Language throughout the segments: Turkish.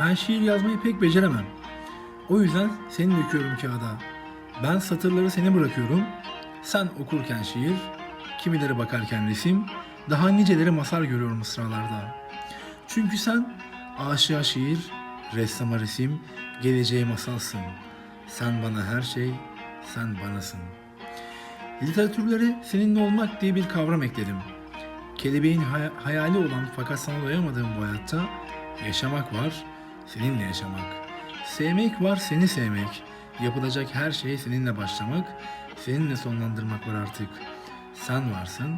Ben şiir yazmayı pek beceremem. O yüzden seni döküyorum kağıda. Ben satırları seni bırakıyorum. Sen okurken şiir, kimileri bakarken resim, daha niceleri masal görüyorum sıralarda. Çünkü sen aşığa şiir, ressama resim, geleceğe masalsın. Sen bana her şey, sen banasın. Literatürlere seninle olmak diye bir kavram ekledim. Kelebeğin hay- hayali olan fakat sana doyamadığım bu hayatta yaşamak var, seninle yaşamak. Sevmek var, seni sevmek. Yapılacak her şey seninle başlamak, seninle sonlandırmak var artık. Sen varsın,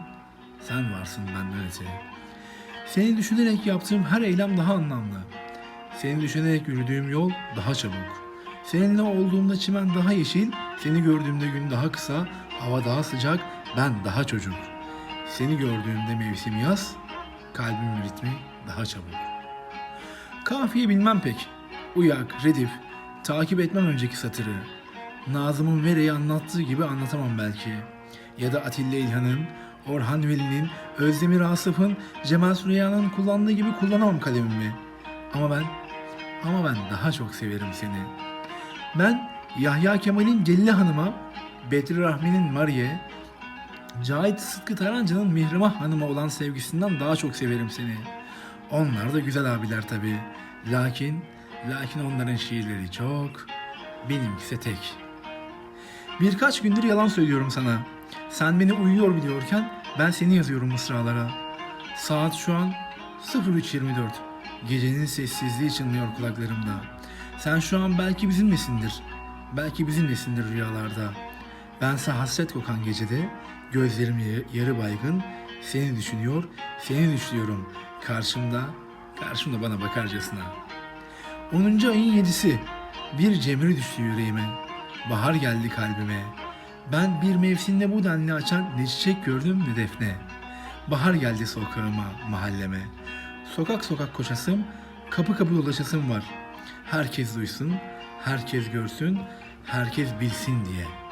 sen varsın benden öte. Seni düşünerek yaptığım her eylem daha anlamlı. Seni düşünerek yürüdüğüm yol daha çabuk. Seninle olduğumda çimen daha yeşil, seni gördüğümde gün daha kısa, hava daha sıcak, ben daha çocuk. Seni gördüğümde mevsim yaz, kalbimin ritmi daha çabuk. Kafiye bilmem pek. Uyak, redif, takip etmem önceki satırı. Nazım'ın Vere'yi anlattığı gibi anlatamam belki. Ya da Atilla İlhan'ın, Orhan Veli'nin, Özdemir Asıf'ın, Cemal Süreyya'nın kullandığı gibi kullanamam kalemimi. Ama ben, ama ben daha çok severim seni. Ben Yahya Kemal'in Celile Hanım'a, Bedri Rahmi'nin Mariye, Cahit Sıtkı Tarancı'nın Mihrimah Hanım'a olan sevgisinden daha çok severim seni. Onlar da güzel abiler tabi. Lakin, lakin onların şiirleri çok, benimkisi tek. Birkaç gündür yalan söylüyorum sana. Sen beni uyuyor biliyorken ben seni yazıyorum mısralara. Saat şu an 03.24. Gecenin sessizliği çınlıyor kulaklarımda. Sen şu an belki bizimlesindir. Belki bizimlesindir rüyalarda. Bense hasret kokan gecede gözlerim ya- yarı baygın seni düşünüyor, seni düşlüyorum. Karşımda, karşımda bana bakarcasına. 10. ayın 7'si. Bir cemre düştü yüreğime. Bahar geldi kalbime. Ben bir mevsimde bu denli açan ne çiçek gördüm ne defne. Bahar geldi sokağıma, mahalleme. Sokak sokak koşasım, kapı kapı dolaşasım var. Herkes duysun, herkes görsün, herkes bilsin diye.''